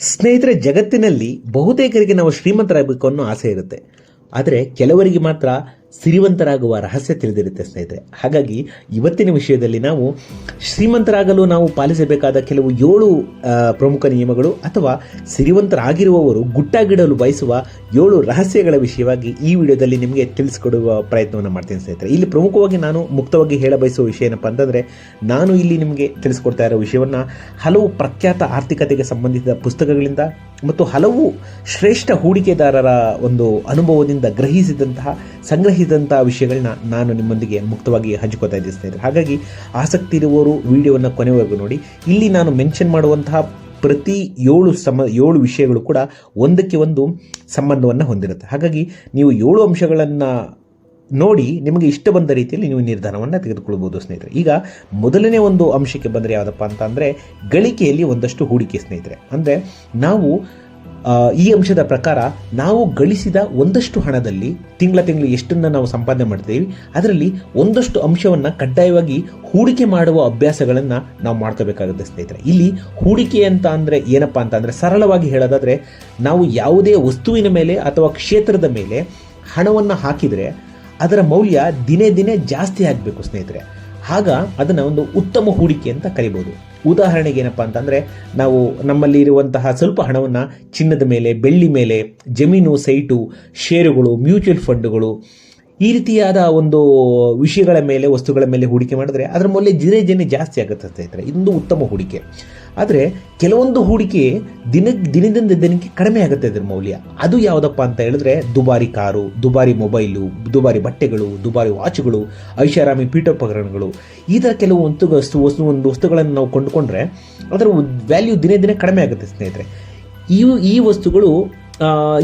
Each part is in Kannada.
ಸ್ನೇಹಿತರೆ ಜಗತ್ತಿನಲ್ಲಿ ಬಹುತೇಕರಿಗೆ ನಾವು ಶ್ರೀಮಂತರಾಗಬೇಕು ಅನ್ನೋ ಆಸೆ ಇರುತ್ತೆ. ಆದರೆ ಕೆಲವರಿಗೆ ಮಾತ್ರ ಸಿರಿವಂತರಾಗುವ ರಹಸ್ಯ ತಿಳಿದಿರುತ್ತೆ ಸ್ನೇಹಿತರೆ. ಹಾಗಾಗಿ ಇವತ್ತಿನ ವಿಷಯದಲ್ಲಿ ನಾವು ಶ್ರೀಮಂತರಾಗಲು ನಾವು ಪಾಲಿಸಬೇಕಾದ ಕೆಲವು ಏಳು ಪ್ರಮುಖ ನಿಯಮಗಳು ಅಥವಾ ಸಿರಿವಂತರಾಗಿರುವವರು ಗುಟ್ಟಾಗಿಡಲು ಬಯಸುವ ಏಳು ರಹಸ್ಯಗಳ ವಿಷಯವಾಗಿ ಈ ವಿಡಿಯೋದಲ್ಲಿ ನಿಮಗೆ ತಿಳಿಸ್ಕೊಡುವ ಪ್ರಯತ್ನವನ್ನು ಮಾಡ್ತೀನಿ ಸ್ನೇಹಿತರೆ. ಇಲ್ಲಿ ಪ್ರಮುಖವಾಗಿ ನಾನು ಮುಕ್ತವಾಗಿ ಹೇಳ ಬಯಸುವ ವಿಷಯ ಏನಪ್ಪ ಅಂತಂದರೆ, ನಾನು ಇಲ್ಲಿ ನಿಮಗೆ ತಿಳಿಸ್ಕೊಡ್ತಾ ಇರೋ ವಿಷಯವನ್ನು ಹಲವು ಪ್ರಖ್ಯಾತ ಆರ್ಥಿಕತೆಗೆ ಸಂಬಂಧಿಸಿದ ಪುಸ್ತಕಗಳಿಂದ ಮತ್ತು ಹಲವು ಶ್ರೇಷ್ಠ ಹೂಡಿಕೆದಾರರ ಒಂದು ಅನುಭವದಿಂದ ಗ್ರಹಿಸಿದಂತಹ ಸಂಗ್ರಹಿಸಿದಂತಹ ವಿಷಯಗಳನ್ನ ನಾನು ನಿಮ್ಮೊಂದಿಗೆ ಮುಕ್ತವಾಗಿ ಹಂಚಿಕೊತಾ ಇದ್ದೀನಿ ಸ್ನೇಹಿತರೆ. ಹಾಗಾಗಿ ಆಸಕ್ತಿ ಇರುವವರು ವಿಡಿಯೋವನ್ನು ಕೊನೆವರೆಗೂ ನೋಡಿ. ಇಲ್ಲಿ ನಾನು ಮೆನ್ಷನ್ ಮಾಡುವಂತಹ ಪ್ರತಿ ಏಳು ಸಮ, ಏಳು ವಿಷಯಗಳು ಕೂಡ ಒಂದಕ್ಕೆ ಒಂದು ಸಂಬಂಧವನ್ನು ಹೊಂದಿರುತ್ತೆ. ಹಾಗಾಗಿ ನೀವು ಏಳು ಅಂಶಗಳನ್ನು ನೋಡಿ ನಿಮಗೆ ಇಷ್ಟ ಬಂದ ರೀತಿಯಲ್ಲಿ ನೀವು ನಿರ್ಧಾರವನ್ನು ತೆಗೆದುಕೊಳ್ಬೋದು ಸ್ನೇಹಿತರೆ. ಈಗ ಮೊದಲನೇ ಒಂದು ಅಂಶಕ್ಕೆ ಬಂದರೆ ಯಾವುದಪ್ಪ ಅಂತ ಅಂದರೆ ಗಳಿಕೆಯಲ್ಲಿ ಒಂದಷ್ಟು ಹೂಡಿಕೆ ಸ್ನೇಹಿತರೆ. ಅಂದರೆ ನಾವು ಈ ಅಂಶದ ಪ್ರಕಾರ ನಾವು ಗಳಿಸಿದ ಒಂದಷ್ಟು ಹಣದಲ್ಲಿ ತಿಂಗಳ ತಿಂಗಳು ಎಷ್ಟನ್ನು ನಾವು ಸಂಪಾದನೆ ಮಾಡ್ತೀವಿ, ಅದರಲ್ಲಿ ಒಂದಷ್ಟು ಅಂಶವನ್ನು ಕಡ್ಡಾಯವಾಗಿ ಹೂಡಿಕೆ ಮಾಡುವ ಅಭ್ಯಾಸಗಳನ್ನು ನಾವು ಮಾಡ್ಕೋಬೇಕಾಗುತ್ತೆ ಸ್ನೇಹಿತರೆ. ಇಲ್ಲಿ ಹೂಡಿಕೆ ಅಂತ ಅಂದರೆ ಏನಪ್ಪ ಅಂತ ಅಂದರೆ ಸರಳವಾಗಿ ಹೇಳೋದಾದರೆ ನಾವು ಯಾವುದೇ ವಸ್ತುವಿನ ಮೇಲೆ ಅಥವಾ ಕ್ಷೇತ್ರದ ಮೇಲೆ ಹಣವನ್ನು ಹಾಕಿದರೆ ಅದರ ಮೌಲ್ಯ ದಿನೇ ದಿನೇ ಜಾಸ್ತಿ ಆಗಬೇಕು ಸ್ನೇಹಿತರೆ. ಆಗ ಅದನ್ನು ಒಂದು ಉತ್ತಮ ಹೂಡಿಕೆ ಅಂತ ಕರಿಬೋದು. ಉದಾಹರಣೆಗೆ ಏನಪ್ಪ ಅಂತಂದರೆ, ನಾವು ನಮ್ಮಲ್ಲಿ ಇರುವಂತಹ ಸ್ವಲ್ಪ ಹಣವನ್ನು ಚಿನ್ನದ ಮೇಲೆ, ಬೆಳ್ಳಿ ಮೇಲೆ, ಜಮೀನು, ಸೈಟು ಷೇರುಗಳು ಮ್ಯೂಚುವಲ್ ಫಂಡ್ಗಳು ಈ ರೀತಿಯಾದ ಒಂದು ವಿಷಯಗಳ ಮೇಲೆ, ವಸ್ತುಗಳ ಮೇಲೆ ಹೂಡಿಕೆ ಮಾಡಿದ್ರೆ ಅದರ ಮೌಲ್ಯ ದಿನೇ ದಿನೇ ಜಾಸ್ತಿ ಆಗುತ್ತೆ ಸ್ನೇಹಿತರೆ ಇದೊಂದು ಉತ್ತಮ ಹೂಡಿಕೆ. ಆದರೆ ಕೆಲವೊಂದು ಹೂಡಿಕೆ ದಿನ ದಿನದಿಂದ ದಿನಕ್ಕೆ ಕಡಿಮೆ ಆಗುತ್ತೆ ಅದರ ಮೌಲ್ಯ. ಅದು ಯಾವುದಪ್ಪ ಅಂತ ಹೇಳಿದ್ರೆ ದುಬಾರಿ ಕಾರು, ದುಬಾರಿ ಮೊಬೈಲು, ದುಬಾರಿ ಬಟ್ಟೆಗಳು, ದುಬಾರಿ ವಾಚ್ಗಳು, ಐಷಾರಾಮಿ ಪೀಠೋಪಕರಣಗಳು. ಈ ಥರ ಕೆಲವು ಒಂದು ವಸ್ತು ವಸ್ತು, ಒಂದು ವಸ್ತುಗಳನ್ನು ನಾವು ಕೊಂಡುಕೊಂಡ್ರೆ ಅದರ ವ್ಯಾಲ್ಯೂ ದಿನೇ ದಿನೇ ಕಡಿಮೆ ಆಗುತ್ತೆ ಸ್ನೇಹಿತರೆ. ಈ ಈ ವಸ್ತುಗಳು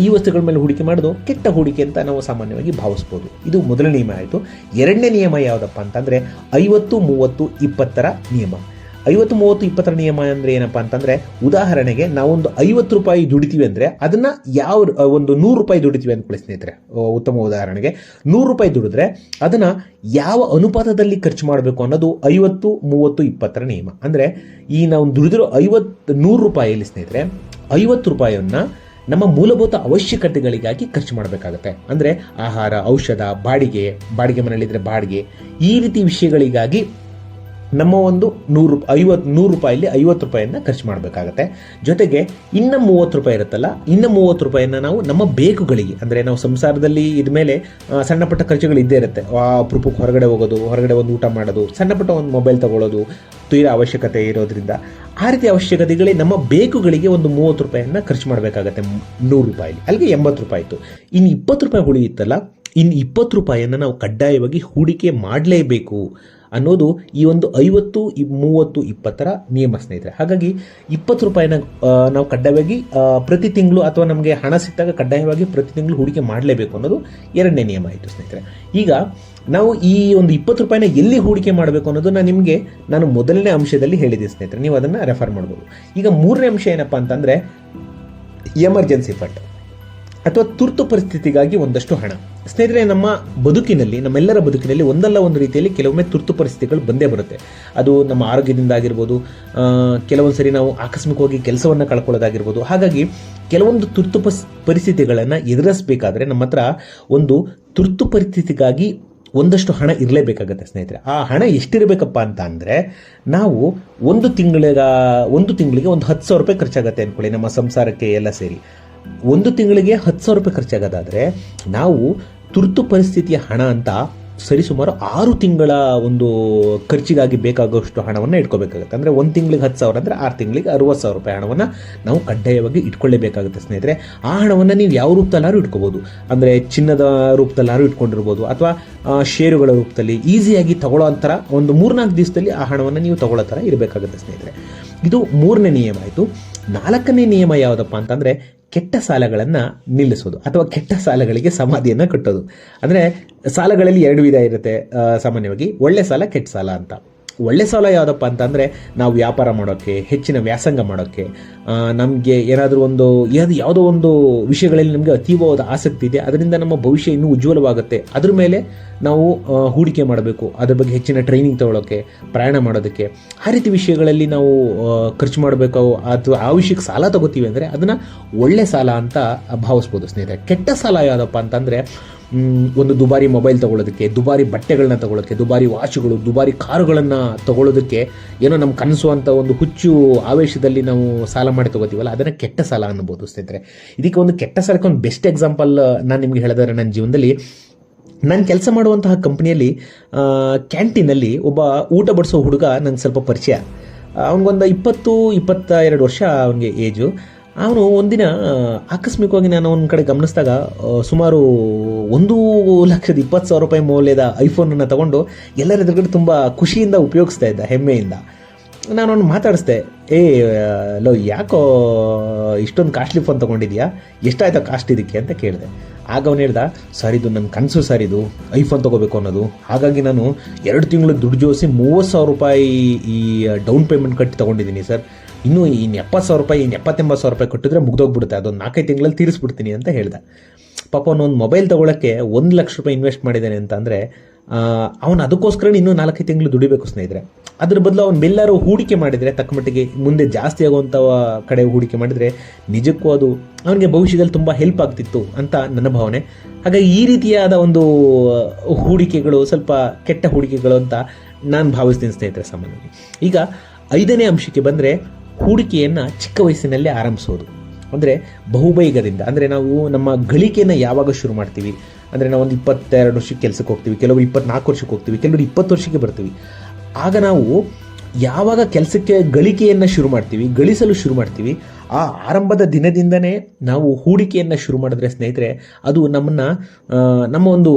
ಈ ವಸ್ತುಗಳ ಮೇಲೆ ಹೂಡಿಕೆ ಮಾಡೋದು ಕೆಟ್ಟ ಹೂಡಿಕೆ ಅಂತ ನಾವು ಸಾಮಾನ್ಯವಾಗಿ ಭಾವಿಸ್ಬೋದು. ಇದು ಮೊದಲ ನಿಯಮ ಆಯಿತು. ಎರಡನೇ ನಿಯಮ ಯಾವುದಪ್ಪ ಅಂತಂದರೆ ಐವತ್ತು ಮೂವತ್ತು ಇಪ್ಪತ್ತರ ನಿಯಮ. ಐವತ್ತು ಮೂವತ್ತು ಇಪ್ಪತ್ತರ ನಿಯಮ ಅಂದರೆ ಏನಪ್ಪ ಅಂತಂದರೆ ಉದಾಹರಣೆಗೆ ನಾವೊಂದು ಐವತ್ತು ರೂಪಾಯಿ ದುಡಿತೀವಿ ಅಂದರೆ ಅದನ್ನು ಯಾವ ಒಂದು ನೂರು ರೂಪಾಯಿ ದುಡಿತೀವಿ ಅಂದ್ಕೊಳ್ಳಿ ಸ್ನೇಹಿತರೆ. ಉತ್ತಮ ಉದಾಹರಣೆಗೆ ನೂರು ರೂಪಾಯಿ ದುಡಿದ್ರೆ ಅದನ್ನು ಯಾವ ಅನುಪಾತದಲ್ಲಿ ಖರ್ಚು ಮಾಡಬೇಕು ಅನ್ನೋದು ಐವತ್ತು ಮೂವತ್ತು ಇಪ್ಪತ್ತರ ನಿಯಮ. ಅಂದರೆ ಈ ನಾವು ದುಡಿದಿರೋ ಐವತ್ತು ನೂರು ರೂಪಾಯಿಯಲ್ಲಿ ಸ್ನೇಹಿತರೆ, ಐವತ್ತು ರೂಪಾಯಿಯನ್ನು ನಮ್ಮ ಮೂಲಭೂತ ಅವಶ್ಯಕತೆಗಳಿಗಾಗಿ ಖರ್ಚು ಮಾಡಬೇಕಾಗತ್ತೆ. ಅಂದರೆ ಆಹಾರ, ಔಷಧ, ಬಾಡಿಗೆ ಬಾಡಿಗೆ ಮನೆಯಲ್ಲಿದ್ದರೆ ಬಾಡಿಗೆ ಈ ರೀತಿ ವಿಷಯಗಳಿಗಾಗಿ ನಮ್ಮ ಒಂದು ನೂರು ಐವತ್ತು ನೂರು ರೂಪಾಯಲ್ಲಿ ಐವತ್ತು ರೂಪಾಯಿಯನ್ನು ಖರ್ಚು ಮಾಡಬೇಕಾಗತ್ತೆ. ಜೊತೆಗೆ ಇನ್ನು ಮೂವತ್ತು ರೂಪಾಯಿ ಇರುತ್ತಲ್ಲ, ಇನ್ನು ಮೂವತ್ತು ರೂಪಾಯಿಯನ್ನು ನಾವು ನಮ್ಮ ಬೇಕುಗಳಿಗೆ, ಅಂದರೆ ನಾವು ಸಂಸಾರದಲ್ಲಿ ಇದ್ಮೇಲೆ ಮೇಲೆ ಸಣ್ಣ ಪುಟ್ಟ ಖರ್ಚುಗಳು ಇದ್ದೇ ಇರುತ್ತೆ. ಅಪರೂಪಕ್ಕೆ ಹೊರಗಡೆ ಹೋಗೋದು, ಹೊರಗಡೆ ಒಂದು ಊಟ ಮಾಡೋದು, ಸಣ್ಣ ಪುಟ್ಟ ಒಂದು ಮೊಬೈಲ್ ತಗೊಳ್ಳೋದು ತೀರ ಅವಶ್ಯಕತೆ ಇರೋದ್ರಿಂದ. ಆ ರೀತಿ ಅವಶ್ಯಕತೆಗಳಿಗೆ ನಮ್ಮ ಬೇಕುಗಳಿಗೆ ಒಂದು ಮೂವತ್ತು ರೂಪಾಯಿಯನ್ನು ಖರ್ಚು ಮಾಡಬೇಕಾಗತ್ತೆ ನೂರು ರೂಪಾಯಿಲಿ ಅಲ್ಲಿಗೆ ಎಂಬತ್ತು ರೂಪಾಯಿ ಇತ್ತು ಇನ್ನು ಇಪ್ಪತ್ತು ರೂಪಾಯಿ ಉಳಿಯುತ್ತಲ್ಲ ಇನ್ನು ಇಪ್ಪತ್ತು ರೂಪಾಯಿಯನ್ನು ನಾವು ಕಡ್ಡಾಯವಾಗಿ ಹೂಡಿಕೆ ಮಾಡಲೇಬೇಕು. ಅನ್ನೋದು ಈ ಒಂದು ಐವತ್ತು ಮೂವತ್ತು, ಇಪ್ಪತ್ತರ ನಿಯಮ ಸ್ನೇಹಿತರೆ. ಹಾಗಾಗಿ ಇಪ್ಪತ್ತು ರೂಪಾಯಿನ ನಾವು ಕಡ್ಡಾಯವಾಗಿ ಪ್ರತಿ ತಿಂಗಳು ಅಥವಾ ನಮಗೆ ಹಣ ಸಿಕ್ಕಾಗ ಕಡ್ಡಾಯವಾಗಿ ಪ್ರತಿ ತಿಂಗಳು ಹೂಡಿಕೆ ಮಾಡಲೇಬೇಕು ಅನ್ನೋದು ಎರಡನೇ ನಿಯಮ ಆಯಿತು ಸ್ನೇಹಿತರೆ. ಈಗ ನಾವು ಈ ಒಂದು ಇಪ್ಪತ್ತು ರೂಪಾಯಿನ ಎಲ್ಲಿ ಹೂಡಿಕೆ ಮಾಡಬೇಕು ಅನ್ನೋದು ನಾನು ನಿಮಗೆ ನಾನು ಮೊದಲನೇ ಅಂಶದಲ್ಲಿ ಹೇಳಿದೆ ಸ್ನೇಹಿತರೆ. ನೀವು ಅದನ್ನು ರೆಫರ್ ಮಾಡ್ಬೋದು. ಈಗ ಮೂರನೇ ಅಂಶ ಏನಪ್ಪ ಅಂತಂದರೆ ಎಮರ್ಜೆನ್ಸಿ ಫಂಡ್ ಅಥವಾ ತುರ್ತು ಪರಿಸ್ಥಿತಿಗಾಗಿ ಒಂದಷ್ಟು ಹಣ. ಸ್ನೇಹಿತರೆ, ನಮ್ಮ ಬದುಕಿನಲ್ಲಿ, ನಮ್ಮೆಲ್ಲರ ಬದುಕಿನಲ್ಲಿ ಒಂದಲ್ಲ ಒಂದು ರೀತಿಯಲ್ಲಿ ಕೆಲವೊಮ್ಮೆ ತುರ್ತು ಪರಿಸ್ಥಿತಿಗಳು ಬಂದೇ ಬರುತ್ತೆ. ಅದು ನಮ್ಮ ಆರೋಗ್ಯದಿಂದ ಆಗಿರ್ಬೋದು ಕೆಲವೊಂದು ಸರಿ ನಾವು ಆಕಸ್ಮಿಕವಾಗಿ ಕೆಲಸವನ್ನು ಕಳ್ಕೊಳ್ಳೋದಾಗಿರ್ಬೋದು. ಹಾಗಾಗಿ ಕೆಲವೊಂದು ತುರ್ತು ಪರಿಸ್ಥಿತಿಗಳನ್ನು ಎದುರಿಸಬೇಕಾದ್ರೆ ನಮ್ಮ ಹತ್ರ ಒಂದು ತುರ್ತು ಪರಿಸ್ಥಿತಿಗಾಗಿ ಒಂದಷ್ಟು ಹಣ ಇರಲೇಬೇಕಾಗತ್ತೆ ಸ್ನೇಹಿತರೆ. ಆ ಹಣ ಎಷ್ಟಿರಬೇಕಪ್ಪ ಅಂತ ಅಂದರೆ, ನಾವು ಒಂದು ತಿಂಗಳಿಗ, ಒಂದು ತಿಂಗಳಿಗೆ ಒಂದು ಹತ್ತು ಸಾವಿರ ರೂಪಾಯಿ ಖರ್ಚಾಗತ್ತೆ ಅಂದ್ಕೊಳ್ಳಿ ನಮ್ಮ ಸಂಸಾರಕ್ಕೆ ಎಲ್ಲ ಸೇರಿ. ಒಂದು ತಿಂಗಳಿಗೆ ಹತ್ತು ಸಾವಿರ ರೂಪಾಯಿ ಖರ್ಚಾಗೋದಾದರೆ, ನಾವು ತುರ್ತು ಪರಿಸ್ಥಿತಿಯ ಹಣ ಅಂತ ಸರಿಸುಮಾರು ಆರು ತಿಂಗಳ ಒಂದು ಖರ್ಚಿಗಾಗಿ ಬೇಕಾಗುವಷ್ಟು ಹಣವನ್ನು ಇಟ್ಕೋಬೇಕಾಗುತ್ತೆ. ಅಂದರೆ ಒಂದು ತಿಂಗಳಿಗೆ ಹತ್ತು ಸಾವಿರ ಅಂದರೆ ಆರು ತಿಂಗಳಿಗೆ ಅರುವತ್ತು ಸಾವಿರ ರೂಪಾಯಿ ಹಣವನ್ನು ನಾವು ಕಡ್ಡಾಯವಾಗಿ ಇಟ್ಕೊಳ್ಳೇಬೇಕಾಗುತ್ತೆ ಸ್ನೇಹಿತರೆ. ಆ ಹಣವನ್ನು ನೀವು ಯಾವ ರೂಪದಲ್ಲಾದ್ರೂ ಇಟ್ಕೋಬೋದು? ಅಂದರೆ ಚಿನ್ನದ ರೂಪದಲ್ಲಾದ್ರೂ ಇಟ್ಕೊಂಡಿರ್ಬೋದು ಅಥವಾ ಷೇರುಗಳ ರೂಪದಲ್ಲಿ ಈಸಿಯಾಗಿ ತಗೊಳ್ಳೋ ಥರ ಒಂದು ಮೂರ್ನಾಲ್ಕು ದಿವಸದಲ್ಲಿ ಆ ಹಣವನ್ನು ನೀವು ತಗೊಳ್ಳೋ ಥರ ಇರಬೇಕಾಗುತ್ತೆ ಸ್ನೇಹಿತರೆ. ಇದು ಮೂರನೇ ನಿಯಮ ಆಯಿತು. ನಾಲ್ಕನೇ ನಿಯಮ ಯಾವುದಪ್ಪ ಅಂತಂದರೆ ಕೆಟ್ಟ ಸಾಲಗಳನ್ನು ನಿಲ್ಲಿಸೋದು ಅಥವಾ ಕೆಟ್ಟ ಸಾಲಗಳಿಗೆ ಸಮಾಧಿಯನ್ನು ಕಟ್ಟೋದು. ಅಂದರೆ ಸಾಲಗಳಲ್ಲಿ ಎರಡು ವಿಧ ಇರುತ್ತೆ ಸಾಮಾನ್ಯವಾಗಿ ಒಳ್ಳೆ ಸಾಲ, ಕೆಟ್ಟ ಸಾಲ ಅಂತ. ಒಳ್ಳೆ ಸಾಲ ಯಾವುದಪ್ಪ ಅಂತಂದರೆ ನಾವು ವ್ಯಾಪಾರ ಮಾಡೋಕ್ಕೆ, ಹೆಚ್ಚಿನ ವ್ಯಾಸಂಗ ಮಾಡೋಕ್ಕೆ. ನಮಗೆ ಏನಾದರೂ ಒಂದು, ಏನಾದರೂ ಯಾವುದೋ ಒಂದು ವಿಷಯಗಳಲ್ಲಿ ನಮಗೆ ಅತೀವವಾದ ಆಸಕ್ತಿ ಇದೆ, ಅದರಿಂದ ನಮ್ಮ ಭವಿಷ್ಯ ಇನ್ನೂ ಉಜ್ವಲವಾಗುತ್ತೆ. ಅದ್ರ ಮೇಲೆ ನಾವು ಹೂಡಿಕೆ ಮಾಡಬೇಕು, ಅದ್ರ ಬಗ್ಗೆ ಹೆಚ್ಚಿನ ಟ್ರೈನಿಂಗ್ ತಗೊಳ್ಳೋಕ್ಕೆ ಪ್ರಯಾಣ ಮಾಡೋದಕ್ಕೆ. ಆ ರೀತಿ ವಿಷಯಗಳಲ್ಲಿ ನಾವು ಖರ್ಚು ಮಾಡಬೇಕು, ಅಥವಾ ಆ ವಿಷಯಕ್ಕೆ ಸಾಲ ತಗೋತೀವಿ ಅಂದರೆ ಅದನ್ನು ಒಳ್ಳೆ ಸಾಲ ಅಂತ ಭಾವಿಸ್ಬೋದು ಸ್ನೇಹಿತರೆ. ಕೆಟ್ಟ ಸಾಲ ಯಾವುದಪ್ಪ ಅಂತಂದರೆ ಒಂದು ದುಬಾರಿ ಮೊಬೈಲ್ ತಗೊಳ್ಳೋದಕ್ಕೆ ದುಬಾರಿ ಬಟ್ಟೆಗಳನ್ನ ತಗೊಳ್ಳೋಕ್ಕೆ ದುಬಾರಿ ವಾಚುಗಳು, ದುಬಾರಿ ಕಾರುಗಳನ್ನು ತಗೊಳ್ಳೋದಕ್ಕೆ ಏನೋ ನಮ್ಮ ಕನಸು ಒಂದು ಹುಚ್ಚು ಆವೇಶದಲ್ಲಿ ನಾವು ಸಾಲ ಮಾಡಿ ತಗೋತೀವಲ್ಲ, ಅದನ್ನು ಕೆಟ್ಟ ಸಾಲ ಅನ್ಬೋದು ಸ್ನೇಹಿತರೆ. ಇದಕ್ಕೆ ಒಂದು ಕೆಟ್ಟ ಸಾಲಕ್ಕೆ ಒಂದು ಬೆಸ್ಟ್ ಎಕ್ಸಾಂಪಲ್, ನಾನು ನಿಮಗೆ ಹೇಳಿದ್ರೆ ನನ್ನ ಜೀವನದಲ್ಲಿ. ನಾನು ಕೆಲಸ ಮಾಡುವಂತಹ ಕಂಪ್ನಿಯಲ್ಲಿ ಕ್ಯಾಂಟೀನಲ್ಲಿ ಒಬ್ಬ ಊಟ ಬಡಿಸೋ ಹುಡುಗ ನನಗೆ ಸ್ವಲ್ಪ ಪರಿಚಯ. ಅವನಿಗೊಂದು ಇಪ್ಪತ್ತು ಇಪ್ಪತ್ತ ಎರಡು ವರ್ಷ ಅವನಿಗೆ ಏಜು. ಅವನು ಒಂದಿನ ಆಕಸ್ಮಿಕವಾಗಿ ನಾನು ಅವನ ಕಡೆ ಗಮನಿಸಿದಾಗ ಸುಮಾರು ಒಂದು ಲಕ್ಷದ ಇಪ್ಪತ್ತು ಸಾವಿರ ರೂಪಾಯಿ ಮೌಲ್ಯದ ಐಫೋನನ್ನು ತಗೊಂಡು ಎಲ್ಲರ ಎದುರುಗಡೆ ತುಂಬ ಖುಷಿಯಿಂದ ಉಪಯೋಗಿಸ್ತಾ ಇದ್ದ, ಹೆಮ್ಮೆಯಿಂದ. ನಾನು ಅವ್ನು ಮಾತಾಡಿಸ್ದೆ, ಏ, ಲೋ, ಯಾಕೋ ಇಷ್ಟೊಂದು ಕಾಸ್ಟ್ಲಿ ಫೋನ್ ತೊಗೊಂಡಿದ್ಯಾ? ಎಷ್ಟಾಯ್ತಾ ಕಾಸ್ಟ್ ಇದಕ್ಕೆ? ಅಂತ ಕೇಳಿದೆ. ಆಗ ಅವನು ಹೇಳ್ದ ಸರ್ ಇದು ನನ್ನ ಕನಸು ಸರ್ ಇದು ಐಫೋನ್ ತೊಗೋಬೇಕು ಅನ್ನೋದು. ಹಾಗಾಗಿ ನಾನು ಎರಡು ತಿಂಗಳು ದುಡ್ಡು ಜೋಡಿಸಿ ಮೂವತ್ತು ಸಾವಿರ ರೂಪಾಯಿ ಈ ಡೌನ್ ಪೇಮೆಂಟ್ ಕಟ್ಟಿ ತೊಗೊಂಡಿದ್ದೀನಿ, ಸರ್. ಇನ್ನೂ ಇನ್ನು ಎಪ್ಪತ್ತು ಸಾವಿರ ರೂಪಾಯಿ ಇನ್ನು ಎಪ್ಪತ್ತೆಂಬತ್ತು ಸಾವಿರ ರೂಪಾಯಿ ಕಟ್ಟಿದ್ರೆ ಮುಗ್ದೋಗ್ಬಿಡುತ್ತೆ. ಅದೊಂದು ನಾಲ್ಕೈದು ತಿಂಗಳಲ್ಲಿ ತೀರಿಸ್ಬಿಡ್ತೀನಿ ಅಂತ ಹೇಳ್ದೆ. ಪಾಪ ಒಂದು ಮೊಬೈಲ್ ತೊಗೊಳಕ್ಕೆ ಒಂದು ಲಕ್ಷ ರೂಪಾಯಿ ಇನ್ವೆಸ್ಟ್ ಮಾಡಿದ್ದಾನೆ ಅಂತ ಅಂದರೆ ಅವನು ಅದಕ್ಕೋಸ್ಕರ ಇನ್ನೂ ನಾಲ್ಕೈದು ತಿಂಗಳು ದುಡಿಬೇಕು ಸ್ನೇಹಿತರೆ. ಅದ್ರ ಬದಲು ಅವನು ಎಲ್ಲರೂ ಹೂಡಿಕೆ ಮಾಡಿದರೆ, ತಕ್ಕ ಮಟ್ಟಿಗೆ ಮುಂದೆ ಜಾಸ್ತಿ ಆಗುವಂಥ ಕಡೆ ಹೂಡಿಕೆ ಮಾಡಿದರೆ, ನಿಜಕ್ಕೂ ಅದು ಅವನಿಗೆ ಭವಿಷ್ಯದಲ್ಲಿ ತುಂಬ ಹೆಲ್ಪ್ ಆಗ್ತಿತ್ತು ಅಂತ ನನ್ನ ಭಾವನೆ. ಹಾಗಾಗಿ ಈ ರೀತಿಯಾದ ಒಂದು ಹೂಡಿಕೆಗಳು, ಸ್ವಲ್ಪ ಕೆಟ್ಟ ಹೂಡಿಕೆಗಳು ಅಂತ ನಾನು ಭಾವಿಸ್ತೀನಿ ಸ್ನೇಹಿತರೆ ಸಾಮಾನ್ಯವಾಗಿ. ಈಗ ಐದನೇ ಅಂಶಕ್ಕೆ ಬಂದರೆ ಹೂಡಿಕೆಯನ್ನು ಚಿಕ್ಕ ವಯಸ್ಸಿನಲ್ಲೇ ಆರಂಭಿಸೋದು. ಅಂದರೆ ಬಹುಬೈಗದಿಂದ, ಅಂದರೆ ನಾವು ನಮ್ಮ ಗಳಿಕೆಯನ್ನು ಯಾವಾಗ ಶುರು ಮಾಡ್ತೀವಿ? ಅಂದರೆ ನಾವು ಒಂದು ಇಪ್ಪತ್ತೆರಡು ವರ್ಷಕ್ಕೆ ಕೆಲಸಕ್ಕೆ ಹೋಗ್ತೀವಿ ಕೆಲವರು ಇಪ್ಪತ್ನಾಲ್ಕು ವರ್ಷಕ್ಕೆ ಹೋಗ್ತೀವಿ, ಕೆಲವರು ಇಪ್ಪತ್ತು ವರ್ಷಕ್ಕೆ ಬರ್ತೀವಿ. ಆಗ ನಾವು ಯಾವಾಗ ಕೆಲಸಕ್ಕೆ ಗಳಿಕೆಯನ್ನು ಶುರು ಮಾಡ್ತೀವಿ, ಗಳಿಸಲು ಶುರು ಮಾಡ್ತೀವಿ, ಆ ಆರಂಭದ ದಿನದಿಂದನೇ ನಾವು ಹೂಡಿಕೆಯನ್ನು ಶುರು ಮಾಡಿದ್ರೆ ಸ್ನೇಹಿತರೆ, ಅದು ನಮ್ಮನ್ನು ನಮ್ಮ ಒಂದು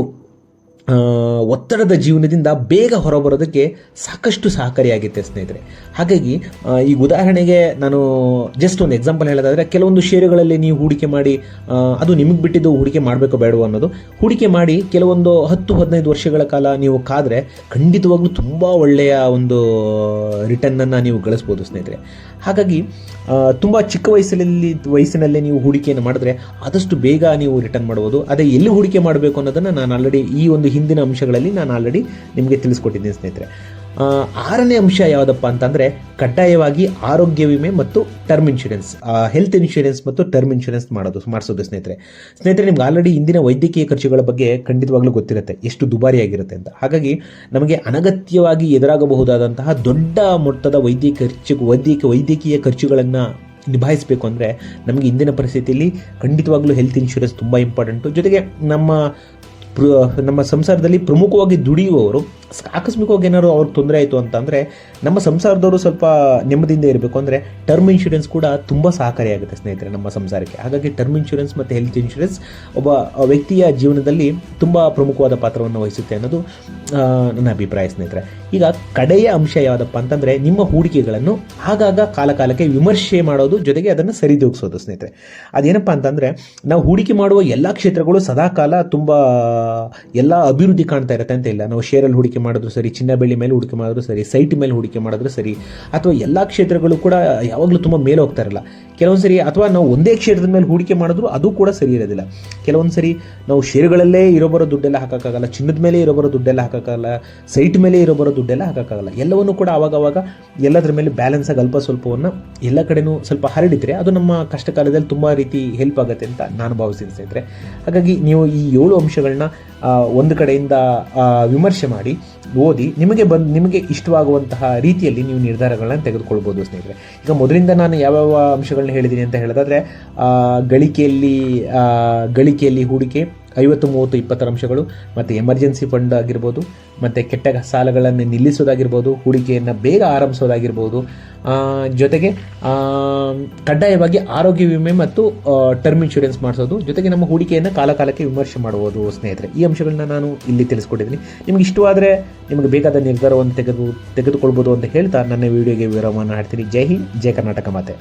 ಒತ್ತಡದ ಜೀವನದಿಂದ ಬೇಗ ಹೊರಬರೋದಕ್ಕೆ ಸಾಕಷ್ಟು ಸಹಕಾರಿಯಾಗುತ್ತೆ ಸ್ನೇಹಿತರೆ. ಹಾಗಾಗಿ ಈಗ ಉದಾಹರಣೆಗೆ ನಾನು ಜಸ್ಟ್ ಒಂದು ಎಕ್ಸಾಂಪಲ್ ಹೇಳೋದಾದರೆ, ಕೆಲವೊಂದು ಷೇರುಗಳಲ್ಲಿ ನೀವು ಹೂಡಿಕೆ ಮಾಡಿ ಅದು ನಿಮಗೆ ಬಿಟ್ಟಿದ್ದು ಹೂಡಿಕೆ ಮಾಡಬೇಕೋ ಬೇಡವೋ ಅನ್ನೋದು. ಹೂಡಿಕೆ ಮಾಡಿ ಕೆಲವೊಂದು ಹತ್ತು, ಹದಿನೈದು ವರ್ಷಗಳ ಕಾಲ ನೀವು ಕಾದರೆ, ಖಂಡಿತವಾಗ್ಲೂ ತುಂಬ ಒಳ್ಳೆಯ ಒಂದು ರಿಟರ್ನನ್ನು ನೀವು ಗಳಿಸ್ಬೋದು ಸ್ನೇಹಿತರೆ. ಹಾಗಾಗಿ ತುಂಬ ಚಿಕ್ಕ ವಯಸ್ಸಲ್ಲಿ, ವಯಸ್ಸಿನಲ್ಲೇ ನೀವು ಹೂಡಿಕೆಯನ್ನು ಮಾಡಿದ್ರೆ, ಆದಷ್ಟು ಬೇಗ ನೀವು ರಿಟರ್ನ್ ಮಾಡ್ಬೋದು. ಅದೇ ಎಲ್ಲಿ ಹೂಡಿಕೆ ಮಾಡಬೇಕು ಅನ್ನೋದನ್ನು ನಾನು ಆಲ್ರೆಡಿ ಈ ಒಂದು ಹಿಂದಿನ ಅಂಶಗಳಲ್ಲಿ ನಾನು ಆಲ್ರೆಡಿ ನಿಮಗೆ ತಿಳಿಸ್ಕೊಟ್ಟಿದ್ದೀನಿ ಸ್ನೇಹಿತರೆ. ಆರನೇ ಅಂಶ ಯಾವುದಪ್ಪ ಅಂತಂದರೆ ಕಡ್ಡಾಯವಾಗಿ ಆರೋಗ್ಯ ವಿಮೆ ಮತ್ತು ಟರ್ಮ್ ಇನ್ಶೂರೆನ್ಸ್ ಹೆಲ್ತ್ ಇನ್ಶೂರೆನ್ಸ್ ಮತ್ತು ಟರ್ಮ್ ಇನ್ಶೂರೆನ್ಸ್ ಮಾಡೋದು, ಮಾಡಿಸೋದು ಸ್ನೇಹಿತರೆ. ಸ್ನೇಹಿತರೆ, ನಿಮ್ಗೆ ಆಲ್ರೆಡಿ ಇಂದಿನ ವೈದ್ಯಕೀಯ ಖರ್ಚುಗಳ ಬಗ್ಗೆ ಖಂಡಿತವಾಗ್ಲೂ ಗೊತ್ತಿರುತ್ತೆ, ಎಷ್ಟು ದುಬಾರಿಯಾಗಿರುತ್ತೆ ಅಂತ. ಹಾಗಾಗಿ ನಮಗೆ ಅನಗತ್ಯವಾಗಿ ಎದುರಾಗಬಹುದಾದಂತಹ ದೊಡ್ಡ ಮೊತ್ತದ ವೈದ್ಯಕೀಯ ಖರ್ಚು, ವೈದ್ಯಕೀಯ ವೈದ್ಯಕೀಯ ಖರ್ಚುಗಳನ್ನು ನಿಭಾಯಿಸಬೇಕು ಅಂದರೆ ನಮಗೆ ಇಂದಿನ ಪರಿಸ್ಥಿತಿಯಲ್ಲಿ ಖಂಡಿತವಾಗ್ಲೂ ಹೆಲ್ತ್ ಇನ್ಶೂರೆನ್ಸ್ ತುಂಬ ಇಂಪಾರ್ಟೆಂಟು ಜೊತೆಗೆ ನಮ್ಮ ನಮ್ಮ ಸಂಸಾರದಲ್ಲಿ ಪ್ರಮುಖವಾಗಿ ದುಡಿಯುವವರು ಆಕಸ್ಮಿಕವಾಗಿ ಏನಾದ್ರು ಅವ್ರಿಗೆ ತೊಂದರೆ ಆಯಿತು ಅಂತಂದರೆ, ನಮ್ಮ ಸಂಸಾರದವರು ಸ್ವಲ್ಪ ನೆಮ್ಮದಿಯಿಂದ ಇರಬೇಕು. ಅಂದರೆ ಟರ್ಮ್ ಇನ್ಶೂರೆನ್ಸ್ ಕೂಡ ತುಂಬ ಸಹಕಾರಿಯಾಗುತ್ತೆ ಸ್ನೇಹಿತರೆ ನಮ್ಮ ಸಂಸಾರಕ್ಕೆ. ಹಾಗಾಗಿ ಟರ್ಮ್ ಇನ್ಶೂರೆನ್ಸ್ ಮತ್ತು ಹೆಲ್ತ್ ಇನ್ಶೂರೆನ್ಸ್ ಒಬ್ಬ ವ್ಯಕ್ತಿಯ ಜೀವನದಲ್ಲಿ ತುಂಬ ಪ್ರಮುಖವಾದ ಪಾತ್ರವನ್ನು ವಹಿಸುತ್ತೆ ಅನ್ನೋದು ನನ್ನ ಅಭಿಪ್ರಾಯ ಸ್ನೇಹಿತರೆ. ಈಗ ಕಡೆಯ ಅಂಶ ಯಾವುದಪ್ಪ ಅಂತಂದರೆ, ನಿಮ್ಮ ಹೂಡಿಕೆಗಳನ್ನು ಆಗಾಗ ಕಾಲಕಾಲಕ್ಕೆ ವಿಮರ್ಶೆ ಮಾಡೋದು ಜೊತೆಗೆ ಅದನ್ನು ಸರಿದೂಗಿಸೋದು ಸ್ನೇಹಿತರೆ. ಅದೇನಪ್ಪ ಅಂತಂದರೆ, ನಾವು ಹೂಡಿಕೆ ಮಾಡುವ ಎಲ್ಲ ಕ್ಷೇತ್ರಗಳು ಸದಾಕಾಲ ತುಂಬ ಎಲ್ಲ ಅಭಿವೃದ್ಧಿ ಕಾಣ್ತಾ ಇರುತ್ತೆ ಅಂತ ಇಲ್ಲ. ನಾವು ಶೇರಲ್ಲಿ ಹೂಡಿಕೆ ಮಾಡಿದ್ರು ಸರಿ, ಚಿನ್ನ ಬೆಳ್ಳಿ ಮೇಲೆ ಹೂಡಿಕೆ ಮಾಡಿದ್ರು ಸರಿ ಸೈಟ್ ಮೇಲೆ ಹೂಡಿಕೆ ಮಾಡಿದ್ರು ಸರಿ, ಅಥವಾ ಎಲ್ಲ ಕ್ಷೇತ್ರಗಳು ಕೂಡ ಯಾವಾಗಲೂ ತುಂಬ ಮೇಲೆ ಹೋಗ್ತಾ ಇರಲ್ಲ. ಕೆಲವೊಂದು ಸರಿ ಅಥವಾ ನಾವು ಒಂದೇ ಕ್ಷೇತ್ರದ ಮೇಲೆ ಹೂಡಿಕೆ ಮಾಡಿದ್ರು ಅದು ಕೂಡ ಸರಿ ಇರೋದಿಲ್ಲ. ಕೆಲವೊಂದು ಸರಿ ನಾವು ಷೇರುಗಳಲ್ಲೇ ಇರೋ ಬರೋ ದುಡ್ಡೆಲ್ಲ ಹಾಕೋಕ್ಕಾಗಲ್ಲ, ಚಿನ್ನದ ಮೇಲೆ ಇರೋ ಬರೋ ದುಡ್ಡೆಲ್ಲ ಹಾಕೋಕ್ಕಾಗಲ್ಲ, ಸೈಟ್ ಮೇಲೆ ಇರೋ ಬರೋ ದುಡ್ಡೆಲ್ಲ ಹಾಕೋಕ್ಕಾಗಲ್ಲ. ಎಲ್ಲವನ್ನು ಕೂಡ ಆವಾಗವಾಗ ಎಲ್ಲದರ ಮೇಲೆ ಬ್ಯಾಲೆನ್ಸ್ ಆಗಿ ಅಲ್ಪ ಸ್ವಲ್ಪವನ್ನು ಎಲ್ಲ ಕಡೆನೂ ಸ್ವಲ್ಪ ಹರಡಿದರೆ ಅದು ನಮ್ಮ ಕಷ್ಟ ಕಾಲದಲ್ಲಿ ತುಂಬ ರೀತಿ ಹೆಲ್ಪ್ ಆಗುತ್ತೆ ಅಂತ ನಾನು ಭಾವಿಸ್ತೀನಿ ಸ್ನೇಹಿತರೆ. ಹಾಗಾಗಿ ನೀವು ಈ ಏಳು ಅಂಶಗಳನ್ನ ಒಂದು ಕಡೆಯಿಂದ ವಿಮರ್ಶೆ ಮಾಡಿ, ಓದಿ, ನಿಮಗೆ ಬಂದು, ನಿಮಗೆ ಇಷ್ಟವಾಗುವಂತಹ ರೀತಿಯಲ್ಲಿ ನೀವು ನಿರ್ಧಾರಗಳನ್ನ ತೆಗೆದುಕೊಳ್ಬೋದು ಸ್ನೇಹಿತರೆ. ಈಗ ಮೊದಲಿಂದ ನಾನು ಯಾವ್ಯಾವ ಅಂಶಗಳನ್ನ ಹೇಳಿದ್ದೀನಿ ಅಂತ ಹೇಳೋದಾದ್ರೆ ಗಳಿಕೆಯಲ್ಲಿ ಗಳಿಕೆಯಲ್ಲಿ ಹೂಡಿಕೆ ಐವತ್ತು, ಮೂವತ್ತು, ಇಪ್ಪತ್ತರ ಅಂಶಗಳು, ಮತ್ತು ಎಮರ್ಜೆನ್ಸಿ ಫಂಡ್ ಆಗಿರ್ಬೋದು, ಮತ್ತು ಕೆಟ್ಟ ಸಾಲಗಳನ್ನು ನಿಲ್ಲಿಸೋದಾಗಿರ್ಬೋದು, ಹೂಡಿಕೆಯನ್ನು ಬೇಗ ಆರಂಭಿಸೋದಾಗಿರ್ಬೋದು ಜೊತೆಗೆ ಕಡ್ಡಾಯವಾಗಿ ಆರೋಗ್ಯ ವಿಮೆ ಮತ್ತು ಟರ್ಮ್ ಇನ್ಶೂರೆನ್ಸ್ ಮಾಡಿಸೋದು, ಜೊತೆಗೆ ನಮ್ಮ ಹೂಡಿಕೆಯನ್ನು ಕಾಲಕಾಲಕ್ಕೆ ವಿಮರ್ಶೆ ಮಾಡುವುದು ಸ್ನೇಹಿತರೆ. ಈ ಅಂಶಗಳನ್ನ ನಾನು ಇಲ್ಲಿ ತಿಳಿಸ್ಕೊಟ್ಟಿದ್ದೀನಿ. ನಿಮ್ಗೆ ಇಷ್ಟವಾದರೆ ನಿಮಗೆ ಬೇಕಾದ ನಿರ್ಧಾರವನ್ನು ತೆಗೆದು, ತೆಗೆದುಕೊಳ್ಬೋದು ಅಂತ ಹೇಳ್ತಾ ನನ್ನ ವಿಡಿಯೋಗೆ ವಿವರವನ್ನು ಹಾಡ್ತೀನಿ. ಜೈ ಹಿಂದ್, ಜೈ ಕರ್ನಾಟಕ ಮಾತೆ.